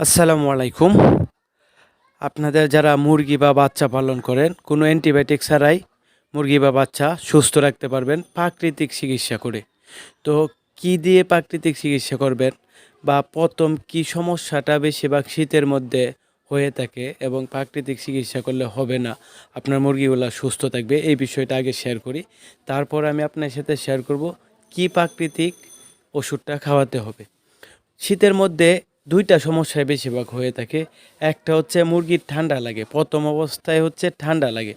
আসসালামু আলাইকুম। আপনাদের যারা মুরগি বা বাচ্চা পালন করেন, কোনো অ্যান্টিবায়োটিক ছাড়াই মুরগি বা বাচ্চা সুস্থ রাখতে পারবেন প্রাকৃতিক চিকিৎসা করে। তো কি দিয়ে প্রাকৃতিক চিকিৎসা করবেন বা প্রথম কি সমস্যাটা বেশিরভাগ শীতের মধ্যে হয়ে থাকে এবং প্রাকৃতিক চিকিৎসা করলে হবে না, আপনার মুরগিগুলো সুস্থ থাকবে, এই বিষয়টা আগে শেয়ার করি। তারপর আমি আপনার সাথে শেয়ার করব কি প্রাকৃতিক ওষুধটা খাওয়াতে হবে। শীতের মধ্যে দুইটা সমস্যায় বেশিরভাগ হয়ে থাকে। একটা হচ্ছে মুরগির ঠান্ডা লাগে, প্রথম অবস্থায় হচ্ছে ঠান্ডা লাগে।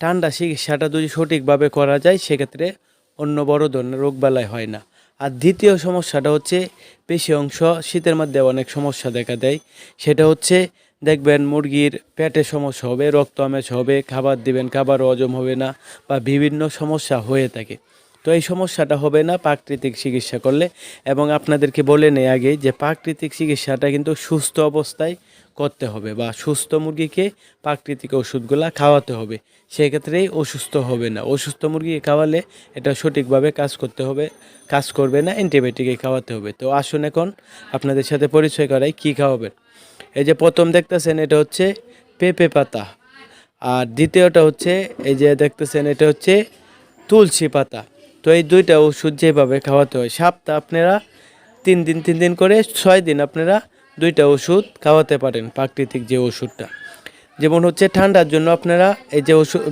ঠান্ডা চিকিৎসাটা যদি সঠিকভাবে করা যায়, সেক্ষেত্রে অন্য বড় ধরনের রোগবালাই হয় না। আর দ্বিতীয় সমস্যাটা হচ্ছে বেশি অংশ, শীতের মধ্যে অনেক সমস্যা দেখা দেয়। সেটা হচ্ছে দেখবেন মুরগির পেটে সমস্যা হবে, রক্ত আমেজ হবে, খাবার দিবেন খাবার হজম হবে না বা বিভিন্ন সমস্যা হয়ে থাকে। তো এই সমস্যাটা হবে না, প্রাকৃতিক চিকিৎসা করলে। এবং আপনাদেরকে বলে নেই আগে যে প্রাকৃতিক চিকিৎসাটা কিন্তু সুস্থ অবস্থায় করতে হবে বা সুস্থ মুরগিকে প্রাকৃতিক ওষুধগুলা খাওয়াতে হবে। সেক্ষেত্রেই অসুস্থ হবে না। অসুস্থ মুরগিকে খাওয়ালে এটা সঠিকভাবে কাজ করতে হবে, কাজ করবে না, অ্যান্টিবায়োটিকে খাওয়াতে হবে। তো আসুন এখন আপনাদের সাথে পরিচয় করাই কী খাওয়াবেন। এই যে প্রথম দেখতেছেন এটা হচ্ছে পেঁপে পাতা। আর দ্বিতীয়টা হচ্ছে এই যে দেখতেছেন এটা হচ্ছে তুলসী পাতা। তো এই দুইটা ওষুধ যেভাবে খাওয়াতে হয়, সপ্তাহ আপনারা তিন দিন তিন দিন করে ছয় দিন আপনারা দুইটা ওষুধ খাওয়াতে পারেন প্রাকৃতিক যে ওষুধটা। যেমন হচ্ছে ঠান্ডার জন্য আপনারা এই যে ওষুধ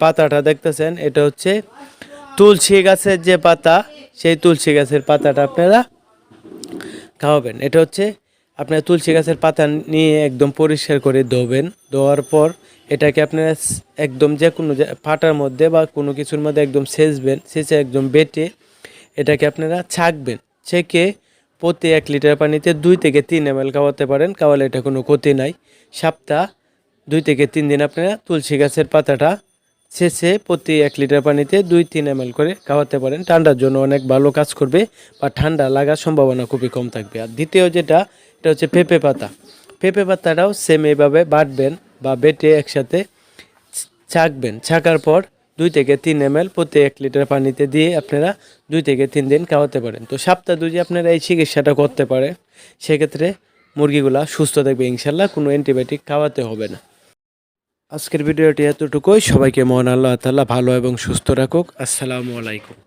পাতাটা দেখতেছেন, এটা হচ্ছে তুলসী গাছের যে পাতা, সেই তুলসী গাছের পাতাটা আপনারা খাওয়াবেন। এটা হচ্ছে আপনার তুলসী গাছের পাতা নিয়ে একদম পরিষ্কার করে ধোবেন। ধোয়ার পর এটাকে আপনারা একদম যে কোনো পাটার মধ্যে বা কোনো কিছুর মধ্যে একদম সেচবেন, সেচে একদম বেটে এটাকে আপনারা ছাকবেন। ছেঁকে প্রতি এক লিটার পানিতে দুই থেকে তিন এম এল খাওয়াতে পারেন খাওয়ালে এটা কোনো ক্ষতি নাই। সপ্তাহ দুই থেকে তিন দিন আপনারা তুলসী গাছের পাতাটা শেষে প্রতি এক লিটার পানিতে দুই তিন এম করে খাওয়াতে পারেন। ঠান্ডার জন্য অনেক ভালো কাজ করবে বা ঠান্ডা লাগার সম্ভাবনা খুবই কম থাকবে। আর দ্বিতীয় যেটা এটা হচ্ছে পেঁপে পাতা। পেঁপে পাতাটাও সেম এইভাবে বাটবেন বা বেটে একসাথে ছাকবেন। ছাকার পর দুই থেকে তিন এম প্রতি এক লিটার পানিতে দিয়ে আপনারা দুই থেকে তিন দিন খাওয়াতে পারেন। তো সপ্তাহ যদি আপনারা এই চিকিৎসাটা করতে পারেন। সেক্ষেত্রে মুরগিগুলা সুস্থ থাকবে ইনশাল্লাহ, কোনো অ্যান্টিবায়োটিক খাওয়াতে হবে না। আজকের ভিডিওটি এতটুকুই। সবাইকে মহান আল্লাহ তাআলা ভালো এবং সুস্থ রাখুক। আসসালামু আলাইকুম।